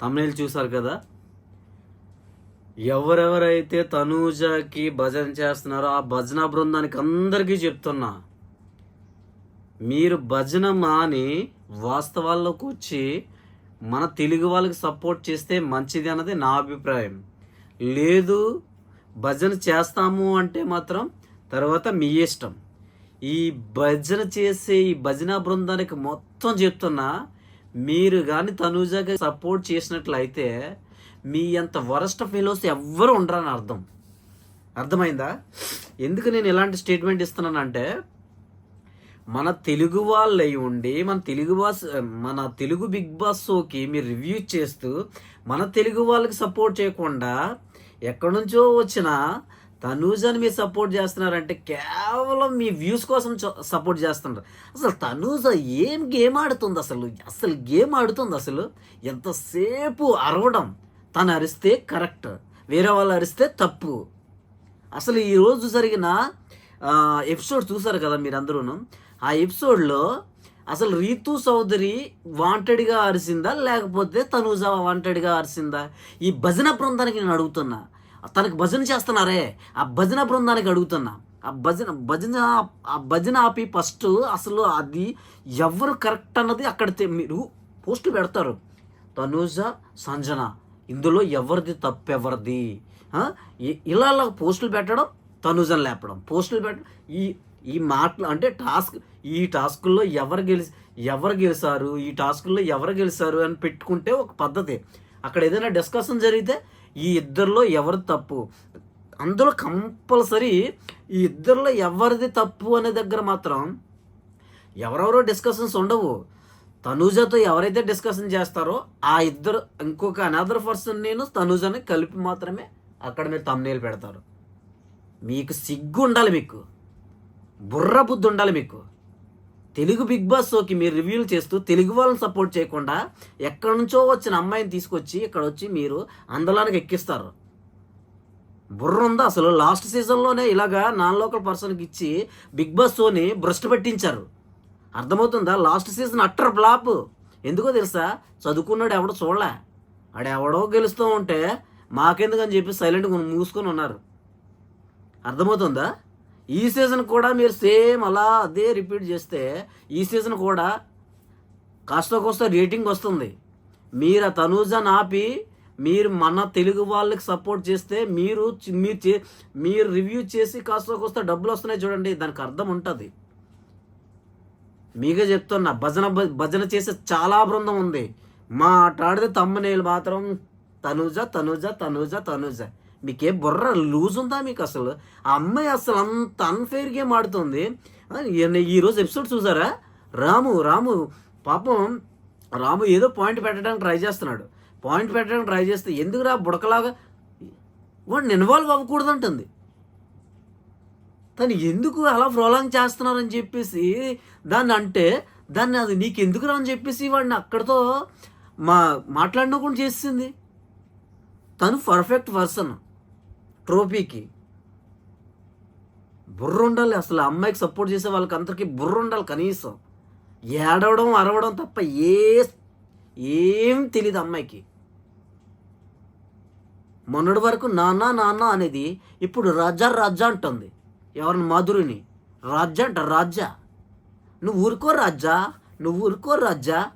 తమిళ చూసారు కదా? ఎవరెవరైతే తనూజకి భజన చేస్తున్నారో ఆ భజన బృందానికి అందరికీ చెప్తున్నా. మీరు భజన మాని వాస్తవాల్లోకి వచ్చి మన తెలుగు వాళ్ళకి సపోర్ట్ చేస్తే మంచిది అన్నది నా అభిప్రాయం. లేదు భజన చేస్తాము అంటే మాత్రం తర్వాత మీ ఇష్టం. ఈ భజన చేసే ఈ భజన బృందానికి మొత్తం చెప్తున్నా మీరు కానీ తనూజాకి సపోర్ట్ చేసినట్లయితే మీ అంత వరస్ట్ ఫెలోస్ ఎవ్వరు ఉండరని అర్థం. అర్థమైందా? ఎందుకు నేను ఇలాంటి స్టేట్మెంట్ ఇస్తున్నానంటే మన తెలుగు వాళ్ళు అయి ఉండి మన తెలుగు బాస్ మన తెలుగు బిగ్ బాస్ షోకి మీరు రివ్యూ చేస్తూ మన తెలుగు వాళ్ళకి సపోర్ట్ చేయకుండా ఎక్కడి నుంచో వచ్చిన తనూజని మీరు సపోర్ట్ చేస్తున్నారంటే కేవలం మీ వ్యూస్ కోసం సపోర్ట్ చేస్తున్నారు అసలు తనూజ ఏం గేమ్ ఆడుతుంది అసలు? అసలు గేమ్ ఆడుతుంది అసలు? ఎంతసేపు అరవడం? తను అరిస్తే కరెక్ట్. వేరే వాళ్ళు అరిస్తే తప్పు. అసలు ఈరోజు జరిగిన ఎపిసోడ్ చూసారు కదా మీరందరూను? ఆ ఎపిసోడ్లో అసలు రీతు చౌదరి వాంటెడ్గా అరిసిందా? లేకపోతే తనూజ వాంటెడ్గా అరిసిందా? ఈ భజన బృందానికి నేను అడుగుతున్నా. తనకు భజన చేస్తున్నారే. ఆ భజన బృందానికి అడుగుతున్నా. ఆ భజన భజన ఆ భజన ఆపి ఫస్ట్ అసలు అది ఎవరు కరెక్ట్ అన్నది అక్కడ మీరు పోస్ట్ పెడతారు. తనూజ సంజన ఇందులో ఎవరిది తప్పెవరిది ఇలా ఇలా పోస్టులు పెట్టడం తనుజన్ లేపడం. పోస్టులు పెట్టడం ఈ ఈ మాటలు అంటే టాస్క్ ఈ టాస్కుల్లో ఎవరు గెలిచి ఎవరు గెలిచారు ఈ టాస్కుల్లో ఎవరు గెలిచారు అని పెట్టుకుంటే ఒక పద్ధతి. అక్కడ ఏదైనా డిస్కషన్ జరిగితే ఈ ఇద్దరిలో ఎవరు తప్పు? అందులో కంపల్సరీ ఈ ఇద్దరిలో ఎవరిది తప్పు అనే దగ్గర మాత్రం ఎవరెవరో డిస్కషన్స్ ఉండవు. తనూజతో ఎవరైతే డిస్కషన్ చేస్తారో ఆ ఇద్దరు ఇంకొక అనదర్ పర్సన్ నేను తనూజని కలిపి మాత్రమే అక్కడ మీరు తమ్నేలు పెడతారు. మీకు సిగ్గు ఉండాలి మీకు. బుర్ర బుద్ధి ఉండాలి మీకు. తెలుగు బిగ్ బాస్ షోకి మీరు రివ్యూలు చేస్తూ తెలుగు వాళ్ళని సపోర్ట్ చేయకుండా ఎక్కడి నుంచో వచ్చిన అమ్మాయిని తీసుకొచ్చి ఇక్కడ వచ్చి మీరు అందలానికి ఎక్కిస్తారు. బుర్ర ఉందా? అసలు లాస్ట్ సీజన్లోనే ఇలాగా నాన్ లోకల్ పర్సన్కి ఇచ్చి బిగ్ బాస్ షోని భ్రష్టు పెట్టించారు. అర్థమవుతుందా? Last season utter flop. ఎందుకో తెలుసా? చదువుకున్నాడు ఎవడో చూడలే. ఆడు ఎవడో గెలుస్తూ ఉంటే మాకెందుకని చెప్పి సైలెంట్గా మూసుకొని ఉన్నారు. అర్థమవుతుందా? ఈ సీజన్ కూడా మీరు సేమ్ అలా అదే రిపీట్ చేస్తే ఈ సీజన్ కూడా కాస్త కోస్త రేటింగ్ వస్తుంది. మీరు ఆ తనూజాన్ని ఆపి మీరు మన తెలుగు వాళ్ళకి సపోర్ట్ చేస్తే మీరు మీరు చే- మీరు రివ్యూ చేసి కాస్త కోస్త డబ్బులు వస్తున్నాయి చూడండి దానికి అర్థం ఉంటుంది. మీకే చెప్తున్నా భజన భజన చేసే చాలా బృందం ఉంది. మాట్లాడితే తమ్మనేలు మాత్రం తనుజ తనుజ తనుజ తనుజ. మీకే బుర్ర లూజ్ ఉందా మీకు అసలు? ఆ అమ్మాయి అసలు అంత అన్ఫేర్ గేమ్ ఆడుతుంది. ఈ- ఈరోజు ఎపిసోడ్ చూసారా? రాము రాము పాపం రాము ఏదో పాయింట్ పెట్టడానికి ట్రై చేస్తున్నాడు. పాయింట్ పెట్టడానికి ట్రై చేస్తే ఎందుకురా బుడకలాగా? వాడిని ఇన్వాల్వ్ అవ్వకూడదు అంటుంది తను ఎందుకు అలా ప్రోలాంగ్ చేస్తున్నారని చెప్పేసి దాన్ని అంటే దాన్ని అది నీకు ఎందుకు అని చెప్పేసి వాడిని అక్కడితో మా మాట్లాడినకుండా చేసింది. తను పర్ఫెక్ట్ పర్సన్ ట్రోఫీకి. బుర్ర ఉండాలి అసలు ఆ అమ్మాయికి సపోర్ట్ చేసే వాళ్ళకి అందరికీ బుర్ర ఉండాలి కనీసం. ఏడవడం అరవడం తప్ప ఏ ఏం తెలియదు అమ్మాయికి. మొన్నటి వరకు నాన్న నాన్న అనేది ఇప్పుడు రాజా రాజా అంటుంది. ఎవరిని? మధురిని. రాజా అంట రాజా. నువ్వు ఊరుకో రాజా నువ్వు ఊరుకో రాజా.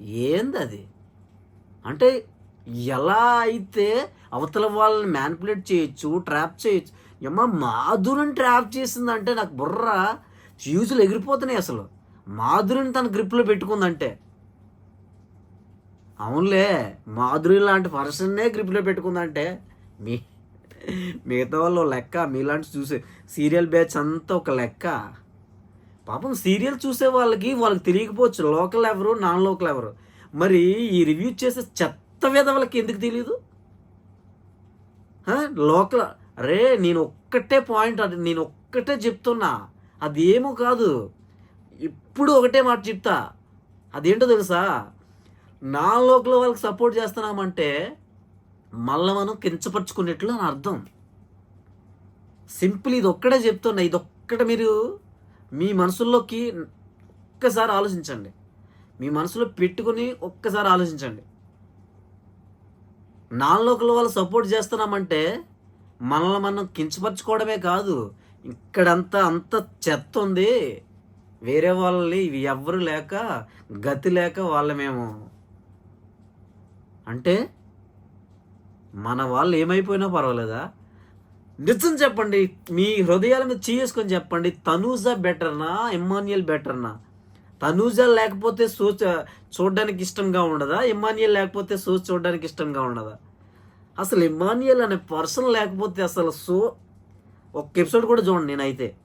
ఏంది అది? అంటే ఎలా అయితే అవతల వాళ్ళని మ్యానిపులేట్ చేయొచ్చు ట్రాప్ చేయొచ్చు. ఏమో మాధురిని ట్రాప్ చేసిందంటే నాకు బుర్ర ఫ్యూజులు ఎగిరిపోతున్నాయి అసలు. మాధురిని తన గ్రిప్లో పెట్టుకుందంటే. అవునులే మాధురి లాంటి పర్సన్నే గ్రిప్లో పెట్టుకుందంటే మీ మిగతా వాళ్ళు లెక్క మీలాంటి చూసే సీరియల్ బ్యాచ్ అంతా ఒక లెక్క. పాపం సీరియల్ చూసే వాళ్ళకి వాళ్ళకి తెలియకపోవచ్చు లోకల్ ఎవరు నాన్ లోకల్ ఎవరు. మరి ఈ రివ్యూ చేసే చెత్త విధవలకి ఎందుకు తెలియదు లోకల్ అరే నేను ఒక్కటే పాయింట్ అది నేను ఒక్కటే చెప్తున్నా. అదేమో కాదు. ఇప్పుడు ఒకటే మాట చెప్తా. అదేంటో తెలుసా? నా లోకల్ వాళ్ళకి సపోర్ట్ చేస్తున్నామంటే మళ్ళీ మనం కించపరుచుకున్నట్లు అని అర్థం. సింపుల్ ఇది ఒక్కటే చెప్తున్నా. ఇది ఒక్కటి మీరు మీ మనసుల్లోకి ఒక్కసారి ఆలోచించండి. మీ మనసులో పెట్టుకుని ఒక్కసారి ఆలోచించండి. నాలుగుల వాళ్ళు సపోర్ట్ చేస్తున్నామంటే మనల్ని మనం కించపరచుకోవడమే కాదు. ఇక్కడంతా అంత చెత్త ఉంది. వేరే వాళ్ళని ఇవి ఎవ్వరు లేక గతి లేక వాళ్ళ మేము. అంటే మన వాళ్ళు ఏమైపోయినా పర్వాలేదా? నిజం చెప్పండి మీ హృదయాల మీద చేసుకొని చెప్పండి తనూజ బెటర్నా ఇమ్మాన్యుయల్ బెటర్నా? తనూజ లేకపోతే షో చూడడానికి ఇష్టంగా ఉండదా? ఇమానియల్ లేకపోతే సో చూడడానికి ఇష్టంగా ఉండదా? అసలు ఇమానియల్ అనే పర్సన్ లేకపోతే అసలు సో ఒక్క ఎపిసోడ్ కూడా చూడండి నేనైతే.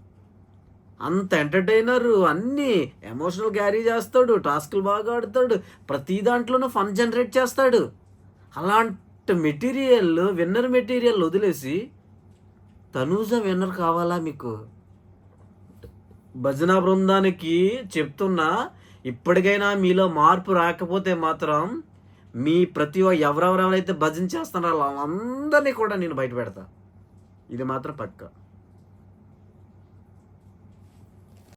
అంత ఎంటర్టైనర్ అన్నీ ఎమోషనల్ క్యారీ చేస్తాడు టాస్క్లు బాగా ఆడతాడు ప్రతి దాంట్లోనూ ఫన్ జనరేట్ చేస్తాడు. అలాంటి మెటీరియల్ విన్నర్ మెటీరియల్ వదిలేసి తనూజ విన్నర్ కావాలా మీకు? భజన బృందానికి చెప్తున్నా ఇప్పటికైనా మీలో మార్పు రాకపోతే మాత్రం మీ ప్రతి ఎవరెవరెవరైతే భజన చేస్తున్నారో వాళ్ళందరినీ కూడా నేను బయట పెడతా. ఇది మాత్రం పక్కా.